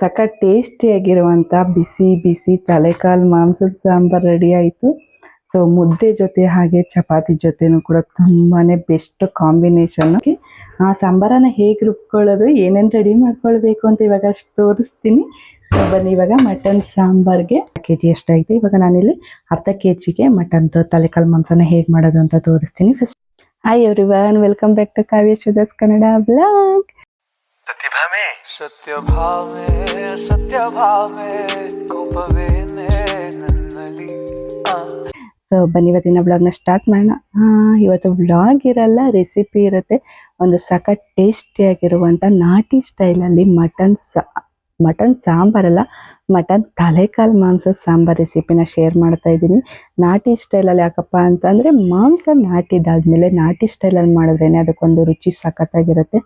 ಸಖತ್ ಟೇಸ್ಟಿಯಾಗಿರುವಂಥ ಬಿಸಿ ಬಿಸಿ ತಲೆಕಾಲು ಮಾಂಸದ ಸಾಂಬಾರು ರೆಡಿ ಆಯಿತು. ಸೊ ಮುದ್ದೆ ಜೊತೆ ಹಾಗೆ ಚಪಾತಿ ಜೊತೆನೂ ಕೂಡ ತುಂಬಾ ಬೆಸ್ಟ್ ಕಾಂಬಿನೇಷನ್ ಆ ಸಾಂಬಾರನ ಹೇಗೆ ರುಬ್ಕೊಳ್ಳೋದು, ಏನೇನು ರೆಡಿ ಮಾಡ್ಕೊಳ್ಬೇಕು ಅಂತ ಇವಾಗ ಅಷ್ಟು ತೋರಿಸ್ತೀನಿ. ಸೊ ಬನ್ನಿ ಇವಾಗ ಮಟನ್ ಸಾಂಬಾರ್ಗೆ. ಕೆ ಜಿ ಎಷ್ಟಾಗಿದೆ ಇವಾಗ ನಾನಿಲ್ಲಿ ಅರ್ಧ ಕೆ ಜಿಗೆ ಮಟನ್ ತಲೆಕಾಲು ಮಾಂಸನ ಹೇಗೆ ಮಾಡೋದು ಅಂತ ತೋರಿಸ್ತೀನಿ. First hi everyone welcome back to Kavya ಸುದರ್ಸ್ Kannada blog प्रतिभा में ಸತ್ಯ ಭಾವೆ ಸತ್ಯ ಭಾವೆ ಕೋಪವೇನೆ ನನ್ನಲ್ಲಿ ಆ ಸೊ ಬನ್ನಿ ಇವತ್ತಿನ ಬ್ಲಾಗ್ನ ಸ್ಟಾರ್ಟ್ ಮಾಡೋಣ ಆ, ಇವತ್ತು ಬ್ಲಾಗ್ ಇರಲ್ಲ ರೆಸಿಪಿ ಇರುತ್ತೆ ಒಂದು ಸಖತ್ ಟೇಸ್ಟಿಯಾಗಿರುವಂಥ ನಾಟಿ ಸ್ಟೈಲಲ್ಲಿ ಮಟನ್ ಸಾ ಮಟನ್ ಸಾಂಬಾರಲ್ಲ ಮಟನ್ ತಲೆಕಾಲು ಮಾಂಸ ಸಾಂಬಾರ್ ರೆಸಿಪಿನ ಶೇರ್ ಮಾಡ್ತಾ ಇದ್ದೀನಿ ನಾಟಿ ಸ್ಟೈಲಲ್ಲಿ ಯಾಕಪ್ಪ ಅಂತಂದರೆ ಮಾಂಸ ನಾಟಿದಾದ್ಮೇಲೆ ನಾಟಿ ಸ್ಟೈಲಲ್ಲಿ ಮಾಡಿದ್ರೇ ಅದಕ್ಕೊಂದು ರುಚಿ ಸಖತ್ತಾಗಿರುತ್ತೆ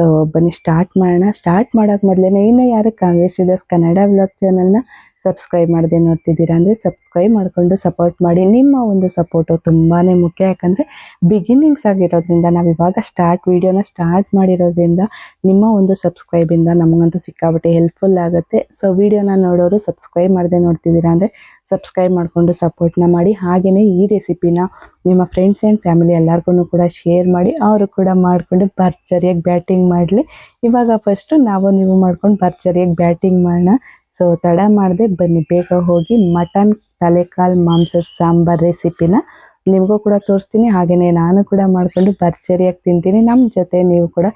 ಸೊ ಬನ್ನಿ ಸ್ಟಾರ್ಟ್ ಮಾಡೋಣ. ಸ್ಟಾರ್ಟ್ ಮಾಡೋಕೆ ಮೊದಲೇ ಇನ್ನೂ ಯಾರು ಕಾಂಗ್ರೆಸ್ ಕನ್ನಡ ಬ್ಲಾಗ್ ಚಾನಲ್ನ ಸಬ್ಸ್ಕ್ರೈಬ್ ಮಾಡದೆ ನೋಡ್ತಿದ್ದೀರಾ ಅಂದರೆ ಸಬ್ಸ್ಕ್ರೈಬ್ ಮಾಡಿಕೊಂಡು ಸಪೋರ್ಟ್ ಮಾಡಿ. ನಿಮ್ಮ ಒಂದು ಸಪೋರ್ಟು ತುಂಬಾ ಮುಖ್ಯ. ಯಾಕಂದರೆ ಬಿಗಿನಿಂಗ್ಸ್ ಆಗಿರೋದ್ರಿಂದ, ನಾವು ಇವಾಗ ಸ್ಟಾರ್ಟ್ ವಿಡಿಯೋನ ಸ್ಟಾರ್ಟ್ ಮಾಡಿರೋದ್ರಿಂದ ನಿಮ್ಮ ಒಂದು ಸಬ್ಸ್ಕ್ರೈಬಿಂದ ನಮಗಂತೂ ಸಿಕ್ಕಾಬಿಟ್ಟೆ ಹೆಲ್ಪ್ಫುಲ್ ಆಗುತ್ತೆ. ಸೊ ವಿಡಿಯೋನ ನೋಡೋರು ಸಬ್ಸ್ಕ್ರೈಬ್ ಮಾಡದೆ ನೋಡ್ತಿದ್ದೀರಾ ಅಂದರೆ ಸಬ್ಸ್ಕ್ರೈಬ್ ಮಾಡಿಕೊಂಡು ಸಪೋರ್ಟ್ನ ಮಾಡಿ. ಹಾಗೆಯೇ ಈ ರೆಸಿಪಿನ ನಿಮ್ಮ ಫ್ರೆಂಡ್ಸ್ ಆ್ಯಂಡ್ ಫ್ಯಾಮಿಲಿ ಎಲ್ಲರಿಗೂ ಕೂಡ ಶೇರ್ ಮಾಡಿ. ಅವರು ಕೂಡ ಮಾಡಿಕೊಂಡು ಭರ್ಜರಿಯಾಗಿ ಬ್ಯಾಟಿಂಗ್ ಮಾಡಲಿ. ಇವಾಗ ಫಸ್ಟು ನಾವು ನೀವು ಮಾಡ್ಕೊಂಡು ಭರ್ಜರಿಯಾಗಿ ಬ್ಯಾಟಿಂಗ್ ಮಾಡೋಣ. ಸೊ ತಡ ಮಾಡದೆ ಬನ್ನಿ. ಬೇಗ ಹೋಗಿ ಮಟನ್ ತಲೆಕಾಲು ಮಾಂಸ ಸಾಂಬಾರ್ ರೆಸಿಪಿನ ನಿಮಗೂ ಕೂಡ ತೋರಿಸ್ತೀನಿ. ಹಾಗೆಯೇ ನಾನು ಕೂಡ ಮಾಡಿಕೊಂಡು ಭರ್ಜರಿಯಾಗಿ ತಿಂತೀನಿ. ನಮ್ಮ ಜೊತೆ ನೀವು ಕೂಡ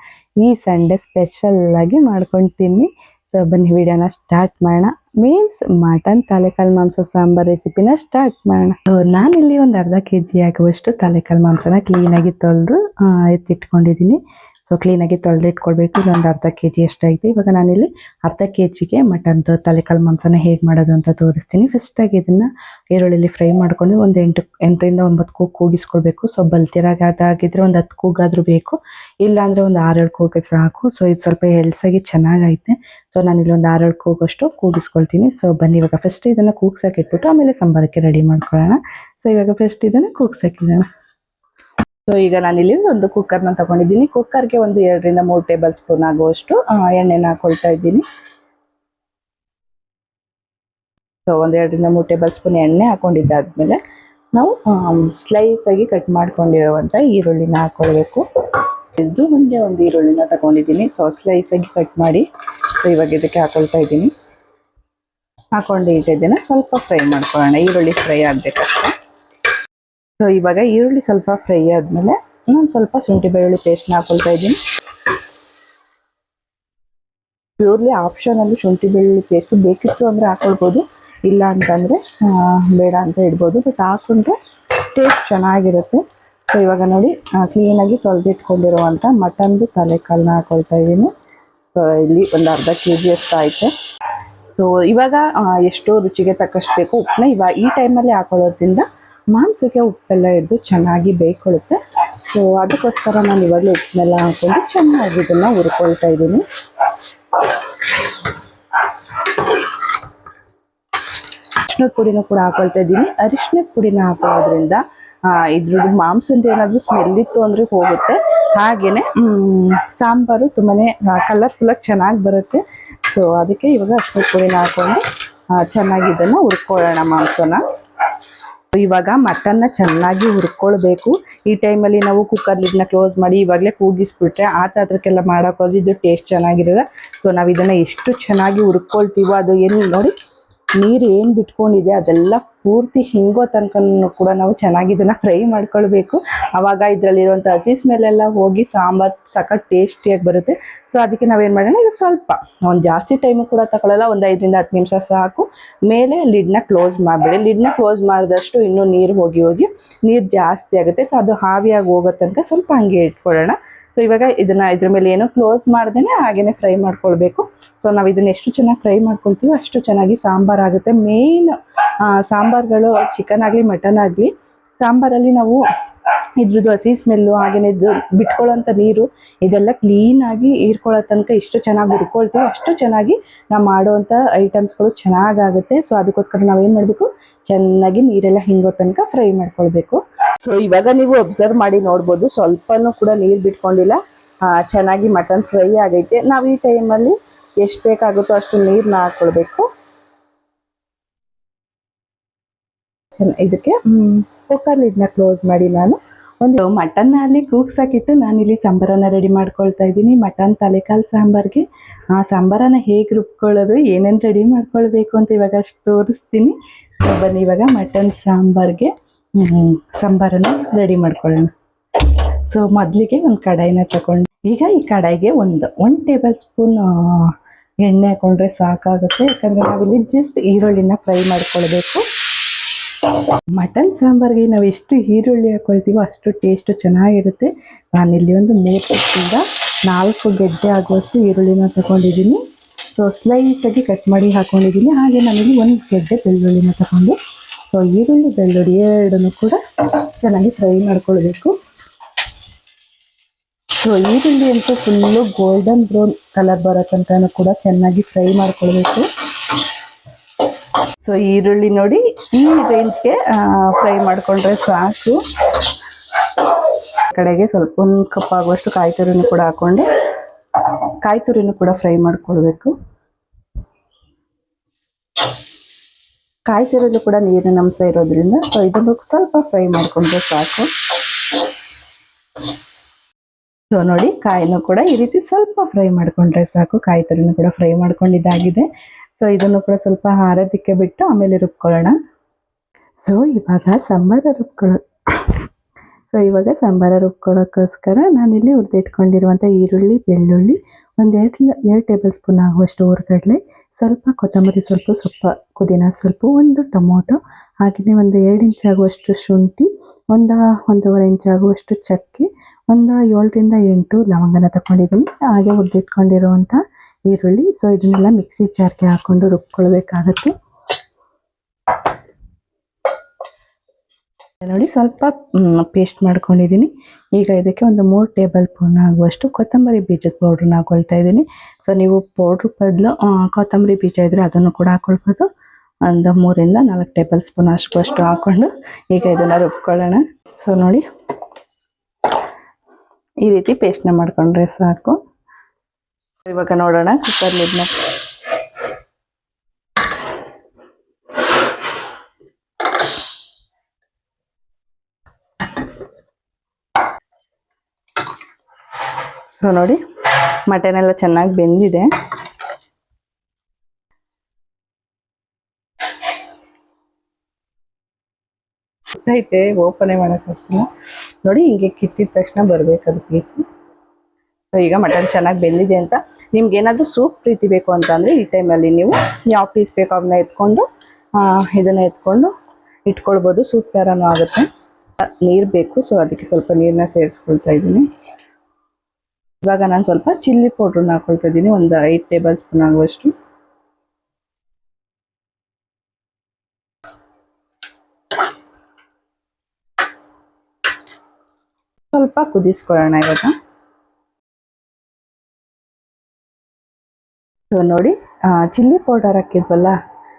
ಈ ಸಂಡೇ ಸ್ಪೆಷಲ್ ಆಗಿ ಮಾಡ್ಕೊಂಡು ತಿನ್ನಿ. ಸೊ ಬನ್ನಿ, ವಿಡಿಯೋನ ಸ್ಟಾರ್ಟ್ ಮಾಡೋಣ. ಮೀನ್ಸ್ ಮಟನ್ ತಲೆಕಾಲು ಮಾಂಸ, ಸಾಂಬಾರ್ ರೆಸಿಪಿನ ಸ್ಟಾರ್ಟ್ ಮಾಡೋಣ. ನಾನು ನಾನಿಲ್ಲಿ ಒಂದು ಅರ್ಧ ಕೆ ಜಿ ಆಗುವಷ್ಟು ತಲೆಕಾಲು ಮಾಂಸನ ಕ್ಲೀನಾಗಿ ತೊಳೆದು ಎತ್ತಿಟ್ಕೊಂಡಿದ್ದೀನಿ. ಸೊ ಕ್ಲೀನಾಗಿ ತೊಳೆದಿಟ್ಕೊಳ್ಬೇಕು. ಇದೊಂದು ಅರ್ಧ ಕೆ ಜಿ ಎಷ್ಟಾಯಿತು ಇವಾಗ ನಾನಿಲ್ಲಿ ಅರ್ಧ ಕೆ ಜಿಗೆ ಮಟನ್ದು ತಲೆಕಾಲು ಮಾಂಸನ ಹೇಗೆ ಮಾಡೋದು ಅಂತ ತೋರಿಸ್ತೀನಿ. ಫಸ್ಟಾಗಿ ಇದನ್ನು ಈರುಳ್ಳಿಲಿ ಫ್ರೈ ಮಾಡ್ಕೊಂಡು ಒಂದು ಎಂಟು, ಎಂಟರಿಂದ ಒಂಬತ್ತು ಕೂಗು ಕೂಗಿಸ್ಕೊಳ್ಬೇಕು. ಸೊ ಬಲ್ತಿರಾಗಾಗಿದ್ರೆ ಒಂದು ಹತ್ತು ಕೂಗಾದರೂ ಬೇಕು. ಇಲ್ಲಾಂದರೆ ಒಂದು ಆರೇಳು ಕೂಗೆ ಸಾಕು. ಸೊ ಇದು ಸ್ವಲ್ಪ ಎಳ್ಸಾಗಿ ಚೆನ್ನಾಗೈತೆ. ಸೊ ನಾನಿಲ್ಲಿ ಒಂದು ಆರೇಳು ಕೂಗಷ್ಟು ಕೂಗಿಸ್ಕೊಳ್ತೀನಿ. ಸೊ ಬನ್ನಿ, ಇವಾಗ ಫಸ್ಟ್ ಇದನ್ನು ಕೂಗ್ಸಕ್ಕೆ ಇಟ್ಬಿಟ್ಟು ಆಮೇಲೆ ಸಾಂಬಾರಕ್ಕೆ ರೆಡಿ ಮಾಡ್ಕೊಳ್ಳೋಣ. ಸೊ ಇವಾಗ ಫಸ್ಟ್ ಇದನ್ನು ಕೂಗ್ಸಕ್ಕಿಡೋಣ ಸೊ ಈಗ ನಾನಿಲ್ಲಿ ಒಂದು ಕುಕ್ಕರ್ನ ತಗೊಂಡಿದ್ದೀನಿ. ಕುಕ್ಕರ್ಗೆ ಒಂದು ಎರಡರಿಂದ ಮೂರು ಟೇಬಲ್ ಸ್ಪೂನ್ ಆಗುವಷ್ಟು ಎಣ್ಣೆನ ಹಾಕೊಳ್ತಾ ಇದ್ದೀನಿ. ಸೊ ಒಂದು ಎರಡರಿಂದ ಮೂರು ಟೇಬಲ್ ಸ್ಪೂನ್ ಎಣ್ಣೆ ಹಾಕೊಂಡಿದ್ದಾದ್ಮೇಲೆ ನಾವು ಸ್ಲೈಸ್ ಆಗಿ ಕಟ್ ಮಾಡ್ಕೊಂಡಿರುವಂಥ ಈರುಳ್ಳಿನ ಹಾಕೊಳ್ಬೇಕು. ಇದು ಮುಂದೆ ಒಂದು ಈರುಳ್ಳಿನ ತಗೊಂಡಿದ್ದೀನಿ. ಸೊ ಸ್ಲೈಸ್ ಆಗಿ ಕಟ್ ಮಾಡಿ ಸೊ ಇವಾಗ ಇದಕ್ಕೆ ಹಾಕೊಳ್ತಾ ಇದ್ದೀನಿ. ಹಾಕೊಂಡು ಈಗ ಸ್ವಲ್ಪ ಫ್ರೈ ಮಾಡ್ಕೊಳ್ಳೋಣ. ಈರುಳ್ಳಿ ಫ್ರೈ ಆಗ್ಬೇಕಷ್ಟೆ ಸೊ ಇವಾಗ ಈರುಳ್ಳಿ ಸ್ವಲ್ಪ ಫ್ರೈ ಆದಮೇಲೆ ನಾನು ಸ್ವಲ್ಪ ಶುಂಠಿ ಬೆಳ್ಳುಳ್ಳಿ ಪೇಸ್ಟ್ನ ಹಾಕೊಳ್ತಾ ಇದ್ದೀನಿ. ಪ್ಯೂರ್ಲಿ ಆಪ್ಷನಲ್ಲಿ ಶುಂಠಿ ಬೆಳ್ಳುಳ್ಳಿ ಪೇಸ್ಟ್ ಬೇಕಿತ್ತು ಅಂದರೆ ಹಾಕೊಳ್ಬೋದು, ಇಲ್ಲ ಅಂತಂದರೆ ಬೇಡ ಅಂತ ಇಡ್ಬೋದು. ಬಟ್ ಹಾಕೊಂಡ್ರೆ ಟೇಸ್ಟ್ ಚೆನ್ನಾಗಿರುತ್ತೆ. ಸೊ ಇವಾಗ ನೋಡಿ ಕ್ಲೀನಾಗಿ ತೊಳೆದಿಟ್ಕೊಂಡಿರುವಂಥ ಮಟನ್ದು ತಲೆಕಾಲನ್ನ ಹಾಕೊಳ್ತಾ ಇದ್ದೀನಿ. ಸೊ ಇಲ್ಲಿ ಒಂದು ಅರ್ಧ ಕೆ ಜಿ ಅಷ್ಟು ಆಯಿತು. ಸೊ ಇವಾಗ ಎಷ್ಟು ರುಚಿಗೆ ತಕ್ಕಷ್ಟು ಬೇಕು. ಉಪ್ಪನ್ನ ಇವಾಗ ಈ ಟೈಮಲ್ಲಿ ಹಾಕೊಳ್ಳೋದ್ರಿಂದ ಮಾಂಸಕ್ಕೆ ಉಪ್ಪೆಲ್ಲ ಹಿಡಿದು ಚೆನ್ನಾಗಿ ಬೇಯ್ಕೊಳ್ಳುತ್ತೆ ಸೊ ಅದಕ್ಕೋಸ್ಕರ ನಾನು ಇವಾಗಲೇ ಉಪ್ಪನ್ನೆಲ್ಲ ಹಾಕೊಂಡು ಚೆನ್ನಾಗಿ ಇದನ್ನು ಹುರ್ಕೊಳ್ತಾ ಇದ್ದೀನಿ. ಅರಿಶಿನ ಪುಡಿನ ಕೂಡ ಹಾಕೊಳ್ತಾ ಇದ್ದೀನಿ. ಅರಿಶಿನ ಪುಡಿನ ಹಾಕೋದ್ರಿಂದ ಇದ್ರದ್ದು ಮಾಂಸದ ಏನಾದರೂ ಸ್ಮೆಲ್ ಇತ್ತು ಅಂದರೆ ಹೋಗುತ್ತೆ. ಹಾಗೇ ಮ್, ಸಾಂಬಾರು ತುಂಬಾ ಕಲರ್ಫುಲ್ಲಾಗಿ ಚೆನ್ನಾಗಿ ಬರುತ್ತೆ. ಸೊ ಅದಕ್ಕೆ ಇವಾಗ ಅರಿಶಿನ ಪುಡಿನ ಹಾಕೊಂಡು ಚೆನ್ನಾಗಿ ಇದನ್ನು ಹುರ್ಕೊಳ್ಳೋಣ ಮಾಂಸನ. ಇವಾಗ ಮಟನ್ನ ಚೆನ್ನಾಗಿ ಹುರ್ಕೊಳ್ಬೇಕು. ಈ ಟೈಮಲ್ಲಿ ನಾವು ಕುಕ್ಕರ್ ಲಿಡ್ನ ಕ್ಲೋಸ್ ಮಾಡಿ ಇವಾಗಲೇ ಕೂಗಿಸ್ಬಿಟ್ರೆ ಆ ಅದಕ್ಕೆಲ್ಲ ಮಾಡೋಕ್ಕೋದ್ರೆ ಇದು ಟೇಸ್ಟ್ ಚೆನ್ನಾಗಿರಲ್ಲ. ಸೊ ನಾವು ಇದನ್ನು ಎಷ್ಟು ಚೆನ್ನಾಗಿ ಹುರ್ಕೊಳ್ತೀವೋ ಅದು ಏನು, ನೋಡಿ, ನೀರು ಏನು ಬಿಟ್ಕೊಂಡಿದೆ ಅದೆಲ್ಲ ಪೂರ್ತಿ ಹಿಂಗೋ ತನಕ ಕೂಡ ನಾವು ಚೆನ್ನಾಗಿ ಇದನ್ನು ಫ್ರೈ ಮಾಡ್ಕೊಳ್ಬೇಕು. ಆವಾಗ ಇದರಲ್ಲಿರುವಂಥ ಹಸಿ ಸ್ಮೆಲ್ಲೆಲ್ಲ ಹೋಗಿ ಸಾಂಬಾರು ಸಖತ್ ಟೇಸ್ಟಿಯಾಗಿ ಬರುತ್ತೆ. ಸೊ ಅದಕ್ಕೆ ನಾವೇನು ಮಾಡೋಣ? ಈಗ ಸ್ವಲ್ಪ. ಒಂದು ಜಾಸ್ತಿ ಟೈಮು ಕೂಡ ತಗೊಳ್ಳಲ್ಲ ಒಂದು ಐದರಿಂದ ಹತ್ತು ನಿಮಿಷ ಸಾಕು. ಮೇಲೆ ಲಿಡ್ನ ಕ್ಲೋಸ್ ಮಾಡಿಬಿಡಿ. ಲಿಡ್ನ ಕ್ಲೋಸ್ ಮಾಡಿದಷ್ಟು ಇನ್ನೂ ನೀರು ಹೋಗಿ ಹೋಗಿ ನೀರು ಜಾಸ್ತಿ ಆಗುತ್ತೆ. ಸೊ ಅದು ಹಾವಿಯಾಗಿ ಹೋಗೋ ತನಕ ಸ್ವಲ್ಪ ಹಂಗೆ ಇಟ್ಕೊಳ್ಳೋಣ. ಸೊ ಇವಾಗ ಇದನ್ನ ಇದ್ರ ಮೇಲೆ ಏನೋ ಕ್ಲೋಸ್ ಮಾಡ್ದೇನೆ ಹಾಗೇನೆ ಫ್ರೈ ಮಾಡ್ಕೊಳ್ಬೇಕು. ಸೊ ನಾವು ಇದನ್ನ ಎಷ್ಟು ಚೆನ್ನಾಗಿ ಫ್ರೈ ಮಾಡ್ಕೊಳ್ತೀವೋ ಅಷ್ಟು ಚೆನ್ನಾಗಿ ಸಾಂಬಾರ್ ಆಗುತ್ತೆ. ಮೇನ್ ಸಾಂಬಾರ್ಗಳು ಚಿಕನ್ ಆಗಲಿ ಮಟನ್ ಆಗಲಿ, ಸಾಂಬಾರಲ್ಲಿ ನಾವು ಇದ್ರದ್ದು ಹಸಿ ಸ್ಮೆಲ್ಲು ಹಾಗೇನೆ ಇದು ಬಿಟ್ಕೊಳ್ಳೋಂಥ ನೀರು, ಇದೆಲ್ಲ ಕ್ಲೀನಾಗಿ ಹೀರ್ಕೊಳ್ಳೋ ತನಕ ಎಷ್ಟು ಚೆನ್ನಾಗಿ ಹುಡ್ಕೊಳ್ತೀವೋ ಅಷ್ಟು ಚೆನ್ನಾಗಿ ನಾವು ಮಾಡುವಂಥ ಐಟಮ್ಸ್ಗಳು ಚೆನ್ನಾಗಾಗುತ್ತೆ. ಸೊ ಅದಕ್ಕೋಸ್ಕರ ನಾವೇನು ಮಾಡಬೇಕು? ಚೆನ್ನಾಗಿ ನೀರೆಲ್ಲ ಹಿಂಗೋ ತನಕ ಫ್ರೈ ಮಾಡ್ಕೊಳ್ಬೇಕು. ಸೊ ಇವಾಗ ನೀವು ಅಬ್ಸರ್ವ್ ಮಾಡಿ ನೋಡ್ಬೋದು. ಸ್ವಲ್ಪನೂ ಕೂಡ ನೀರು ಬಿಟ್ಕೊಂಡಿಲ್ಲ. ಚೆನ್ನಾಗಿ ಮಟನ್ ಫ್ರೈ ಆಗೈತೆ. ನಾವು ಈ ಟೈಮಲ್ಲಿ ಎಷ್ಟು ಬೇಕಾಗುತ್ತೋ ಅಷ್ಟು ನೀರನ್ನ ಹಾಕ್ಕೊಳ್ಬೇಕು ಇದಕ್ಕೆ ಕುಕ್ಕರ್ ಇದನ್ನ ಕ್ಲೋಸ್ ಮಾಡಿ ನಾನು. ಒಂದು ಮಟನ್ ಅಲ್ಲಿ ಕೂಗ್ಸಕ್ಕಿಟ್ಟು ನಾನು ಇಲ್ಲಿ ಸಾಂಬಾರನ್ನ ರೆಡಿ ಮಾಡ್ಕೊಳ್ತಾ ಇದ್ದೀನಿ. ಮಟನ್ ತಲೆಕಾಲು ಸಾಂಬಾರ್ಗೆ. ಆ ಸಾಂಬಾರನ್ನ ಹೇಗೆ ರುಬ್ಕೊಳ್ಳೋದು, ಏನೇನು ರೆಡಿ ಮಾಡ್ಕೊಳ್ಬೇಕು ಅಂತ ಇವಾಗ ಅಷ್ಟು ತೋರಿಸ್ತೀನಿ. ಬನ್ನಿ ಇವಾಗ ಮಟನ್ ಸಾಂಬಾರ್ಗೆ ಸಾಂಬಾರನ್ನ ರೆಡಿ ಮಾಡ್ಕೊಳ್ಳೋಣ. ಸೊ, ಮೊದಲಿಗೆ ಒಂದು ಕಡಾಯಿನ ತಗೊಂಡು, ಈಗ ಈ ಕಡಾಯಿಗೆ ಒಂದು ಒನ್ ಟೇಬಲ್ ಸ್ಪೂನ್ ಎಣ್ಣೆ ಹಾಕೊಂಡ್ರೆ ಸಾಕಾಗುತ್ತೆ. ಯಾಕಂದರೆ ನಾವಿಲ್ಲಿ ಜಸ್ಟ್ ಈರುಳ್ಳಿನ ಫ್ರೈ ಮಾಡ್ಕೊಳ್ಬೇಕು. ಮಟನ್ ಸಾಂಬಾರ್ಗೆ ನಾವು ಎಷ್ಟು ಈರುಳ್ಳಿ ಹಾಕೊಳ್ತೀವೋ ಅಷ್ಟು ಟೇಸ್ಟ್ ಚೆನ್ನಾಗಿರುತ್ತೆ. ನಾನಿಲ್ಲಿ ಒಂದು ಮೂರರಿಂದ ನಾಲ್ಕು ಗೆಡ್ಡೆ ಆಗುವಷ್ಟು ಈರುಳ್ಳಿನ ತಗೊಂಡಿದ್ದೀನಿ. ಸೊ ಸ್ಲೈಸಾಗಿ ಕಟ್ ಮಾಡಿ ಹಾಕೊಂಡಿದ್ದೀನಿ. ಹಾಗೆ ನಾನಿಲ್ಲಿ ಒಂದು ಗೆಡ್ಡೆ ಬೆಳ್ಳುಳ್ಳಿನ ತಗೊಂಡು. ಸೊ ಈರುಳ್ಳಿ, ಬೆಳ್ಳುಳ್ಳಿ ಎರಡನ್ನು ಕೂಡ ಚೆನ್ನಾಗಿ ಫ್ರೈ ಮಾಡ್ಕೊಳ್ಬೇಕು. ಸೊ ಈರುಳ್ಳಿ ಅಂತೂ ಫುಲ್ಲು ಗೋಲ್ಡನ್ ಬ್ರೌನ್ ಕಲರ್ ಬರೋ ತನಕನೂ ಕೂಡ ಚೆನ್ನಾಗಿ ಫ್ರೈ ಮಾಡ್ಕೊಳ್ಬೇಕು. ಸೊ ಈರುಳ್ಳಿ ನೋಡಿ, ಈ ರೇಂಜ್ಗೆ ಫ್ರೈ ಮಾಡ್ಕೊಂಡ್ರೆ ಸಾಕು. ಕಡೆಗೆ ಸ್ವಲ್ಪ ಒಂದು ಕಪ್ ಆಗುವಷ್ಟು ಕಾಯಿ ತುರಿನೂ ಕೂಡ ಹಾಕ್ಕೊಂಡು ಕಾಯಿ ತುರಿನೂ ಕೂಡ ಫ್ರೈ ಮಾಡ್ಕೊಳ್ಬೇಕು. ಕಾಯಿ ತುರಿಲು ಕೂಡ ನೀರಿನ ಅಂಶ ಇರೋದ್ರಿಂದ ಸೊ ಇದನ್ನು ಸ್ವಲ್ಪ ಫ್ರೈ ಮಾಡಿಕೊಂಡ್ರೆ ಸಾಕು. ಸೊ ನೋಡಿ, ಕಾಯಿನೂ ಕೂಡ ಈ ರೀತಿ ಸ್ವಲ್ಪ ಫ್ರೈ ಮಾಡ್ಕೊಂಡ್ರೆ ಸಾಕು. ಕಾಯಿ ತುರಿನೂ ಕೂಡ ಫ್ರೈ ಮಾಡ್ಕೊಂಡಿದ್ದಾಗಿದೆ. ಸೊ ಇದನ್ನು ಕೂಡ ಸ್ವಲ್ಪ ಹಾರೋದಕ್ಕೆ ಬಿಟ್ಟು ಆಮೇಲೆ ರುಬ್ಕೊಳ್ಳೋಣ. ಸೊ ಇವಾಗ ಸಾಂಬಾರ ರುಬ್ಕೊಳ್ಳೋ ಸೊ ಇವಾಗ ಸಾಂಬಾರ ರುಬ್ಕೊಳ್ಳೋಕ್ಕೋಸ್ಕರ ನಾನಿಲ್ಲಿ ಹುರಿದಿಟ್ಕೊಂಡಿರುವಂಥ ಈರುಳ್ಳಿ, ಬೆಳ್ಳುಳ್ಳಿ ಒಂದು ಎರಡು ಎರಡು ಟೇಬಲ್ ಸ್ಪೂನ್ ಆಗುವಷ್ಟು ಹುರ್ಗಡ್ಲೆ ಸ್ವಲ್ಪ ಕೊತ್ತಂಬರಿ ಸ್ವಲ್ಪ ಸ್ವಲ್ಪ ಪುದೀನ ಸ್ವಲ್ಪ ಒಂದು ಟೊಮೊಟೊ, ಹಾಗೆಯೇ ಒಂದು ಎರಡು ಇಂಚ್ ಆಗುವಷ್ಟು ಶುಂಠಿ, ಒಂದು, ಒಂದೂವರೆ ಇಂಚ್ ಆಗುವಷ್ಟು ಚಕ್ಕೆ, ಒಂದು ಏಳರಿಂದ ಎಂಟು ಲವಂಗನ ತಗೊಂಡಿದ್ದೀನಿ ಹಾಗೆ ಹುರಿದಿಟ್ಕೊಂಡಿರುವಂಥ ಈರುಳ್ಳಿ. ಸೊ ಇದನ್ನೆಲ್ಲ ಮಿಕ್ಸಿ ಜಾರ್ಗೆ ಹಾಕೊಂಡು ರುಬ್ಕೊಳ್ಬೇಕಾಗತ್ತೆ. ನೋಡಿ, ಸ್ವಲ್ಪ ಪೇಸ್ಟ್ ಮಾಡ್ಕೊಂಡಿದ್ದೀನಿ. ಈಗ ಇದಕ್ಕೆ ಒಂದು ಮೂರು ಟೇಬಲ್ ಸ್ಪೂನ್ ಆಗುವಷ್ಟು ಕೊತ್ತಂಬರಿ ಬೀಜದ ಪೌಡ್ರನ್ನ ಹಾಕೊಳ್ತಾ ಇದ್ದೀನಿ. ಸೊ ನೀವು ಪೌಡ್ರ್ ಬದಲು ಕೊತ್ತಂಬರಿ ಬೀಜ ಇದ್ದರೆ ಅದನ್ನು ಕೂಡ ಹಾಕೊಳ್ಬೋದು. ಒಂದು ಮೂರಿಂದ ನಾಲ್ಕು ಟೇಬಲ್ ಸ್ಪೂನ್ ಅಷ್ಟು ಅಷ್ಟು ಹಾಕೊಂಡು ಈಗ ಇದನ್ನು ರುಬ್ಕೊಳ್ಳೋಣ. ಸೊ ನೋಡಿ, ಈ ರೀತಿ ಪೇಸ್ಟ್ನ ಮಾಡ್ಕೊಂಡ್ರೆ ಸಾಕು. ಇವಾಗ ನೋಡೋಣ ಕುಕ್ಕರ್ ಸೊ ನೋಡಿ ಮಟನ್ ಎಲ್ಲ ಚೆನ್ನಾಗಿ ಬೆಂದಿದೆ. ಐತೆ, ಓಪನೇ ಮಾಡೋಕ್ಕೋಸ್ಕರ. ನೋಡಿ, ಹಿಂಗೆ ಕಿತ್ತಿದ ತಕ್ಷಣ ಬರಬೇಕು ಅದು ಪೀಸು ಸೊ ಈಗ ಮಟನ್ ಚೆನ್ನಾಗಿ ಬೆಂದಿದೆ ಅಂತ ನಿಮ್ಗೆ ಏನಾದರೂ ಸೂಪ್ ಪ್ರೀತಿ ಬೇಕು ಅಂತ ಅಂದರೆ ಈ ಟೈಮಲ್ಲಿ ನೀವು ಯಾವ ಪೀಸ್ ಬೇಕೋ ಅದನ್ನ ಎತ್ಕೊಂಡು ಇದನ್ನು ಇದನ್ನ ಎತ್ಕೊಂಡು ಇಟ್ಕೊಳ್ಬೋದು. ಸೂಪ್ ಥರನೂ ಆಗುತ್ತೆ. ನೀರು ಬೇಕು ಸೊ ಅದಕ್ಕೆ ಸ್ವಲ್ಪ ನೀರನ್ನ ಸೇರಿಸ್ಕೊಳ್ತಾ ಇದ್ದೀನಿ. ಇವಾಗ ನಾನು ಸ್ವಲ್ಪ ಚಿಲ್ಲಿ ಪೌಡ್ರನ್ನ ಹಾಕೊಳ್ತಾ ಇದ್ದೀನಿ. ಒಂದು ಐದು ಟೇಬಲ್ ಸ್ಪೂನ್ ಆಗುವಷ್ಟು. ಸ್ವಲ್ಪ ಕುದಿಸ್ಕೊಳ್ಳೋಣ ಇವಾಗ. ಸೊ ನೋಡಿ. ಚಿಲ್ಲಿ ಪೌಡರ್ ಹಾಕಿದ್ವಲ್ಲ,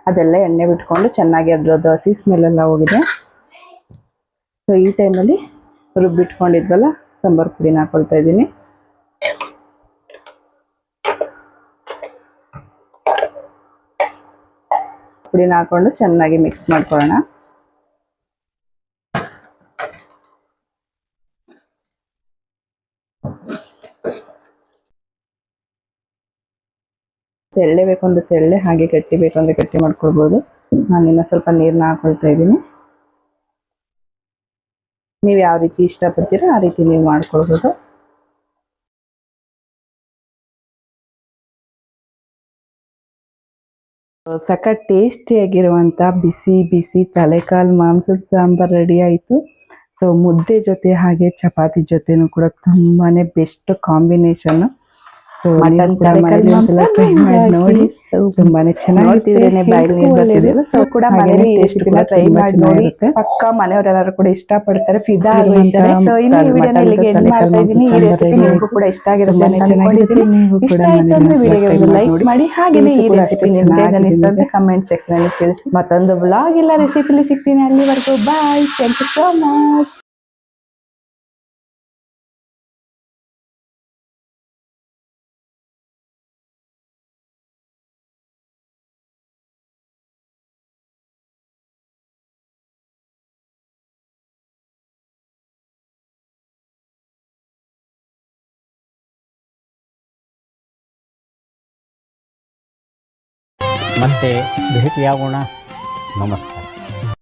ಅದೆಲ್ಲ ಎಣ್ಣೆ ಬಿಟ್ಕೊಂಡು ಚೆನ್ನಾಗಿ ಅದ್ರ ಹಸಿ ಸ್ಮೆಲ್ ಎಲ್ಲ ಹೋಗಿದೆ. ಸೊ ಈ ಟೈಮಲ್ಲಿ ರುಬ್ಬಿಟ್ಕೊಂಡಿದ್ವಲ್ಲ, ಸಾಂಬಾರು ಪುಡಿನ ಹಾಕೊಳ್ತಾ ಇದ್ದೀನಿ. ಪುಡಿನ ಹಾಕೊಂಡು ಚೆನ್ನಾಗಿ ಮಿಕ್ಸ್ ಮಾಡ್ಕೊಳ್ಳೋಣ. ತೆಳ್ಳೆ ಬೇಕು ಅಂದ್ರೆ ತೆಳ್ಳೆ, ಹಾಗೆ ಗಟ್ಟಿ ಬೇಕು ಅಂದ್ರೆ ಗಟ್ಟಿ ಮಾಡ್ಕೊಳ್ಬೋದು. ನಾನು ಇನ್ನೂ ಸ್ವಲ್ಪ ನೀರನ್ನ ಹಾಕೊಳ್ತಾ ಇದ್ದೀನಿ. ನೀವು ಯಾವ ರೀತಿ ಇಷ್ಟಪಡ್ತೀರೋ ಆ ರೀತಿ ನೀವು ಮಾಡ್ಕೊಳ್ಬೋದು. ಸಖತ್ ಟೇಸ್ಟಿಯಾಗಿರುವಂಥ ಬಿಸಿ ಬಿಸಿ ತಲೆಕಾಲು ಮಾಂಸದ ಸಾಂಬಾರ್ ರೆಡಿ ಆಯಿತು. ಸೊ ಮುದ್ದೆ ಜೊತೆ ಹಾಗೆ ಚಪಾತಿ ಜೊತೆನೂ ಕೂಡ ತುಂಬಾನೇ best combination so mutton try ಮಾಡಿ ನೋಡಿ. ತುಂಬಾನೇ ಚೆನ್ನಾಗಿ ನೋಡ್ತಿದ್ರೇನೆ ಬಾಯಲ್ಲಿ ನೀರ್ ಬರ್ತಿದೆ. ಸೊ ಕೂಡ ಮನೇಲಿ ಈ ರೆಸಿಪಿನ ಟ್ರೈ ಮಾಡಿ ನೋಡಿ. ಪಕ್ಕ ಮನೆಯವರೆಲ್ಲರೂ ಕೂಡ ಇಷ್ಟಪಡ್ತಾರೆ. ಫಿದಾ ಆಗೋಯ್ತಾರೆ ಸೊ ಇನ್ನು ಈ ವಿಡಿಯೋನ ಇಲ್ಲಿಗೆ ಎಂಡ್ ಮಾಡ್ತಾ ಇದ್ದೀನಿ. ಈ ರೆಸಿಪಿ ನಿಮಗೂ ಕೂಡ ಇಷ್ಟ ಆಗಿರುತ್ತೆ ಅನ್ಕೊಂಡಿದ್ದೀನಿ. ಇಷ್ಟ ಆಯ್ತು ಅಂದ್ರೆ ವಿಡಿಯೋಗೆ ಲೈಕ್ ಮಾಡಿ. ಹಾಗೇನೆ ಈ ರೆಸಿಪಿ ನಿಮ್ಗೆ ಹೇಗನ್ನಿಸ್ತು ಅಂತ ಕಮೆಂಟ್ ಸೆಕ್ಷನ್ ಅಲ್ಲಿ ತಿಳಿಸಿ. ಮತ್ತೊಂದು ಬ್ಲಾಗ್ ಇಲ್ಲ ರೆಸಿಪಿಲಿ ಸಿಗ್ತೀನಿ. ಅಲ್ಲಿವರೆಗೂ bye thank you so much ಮತ್ತೆ ಭೇಟಿಯಾಗೋಣ ನಮಸ್ಕಾರ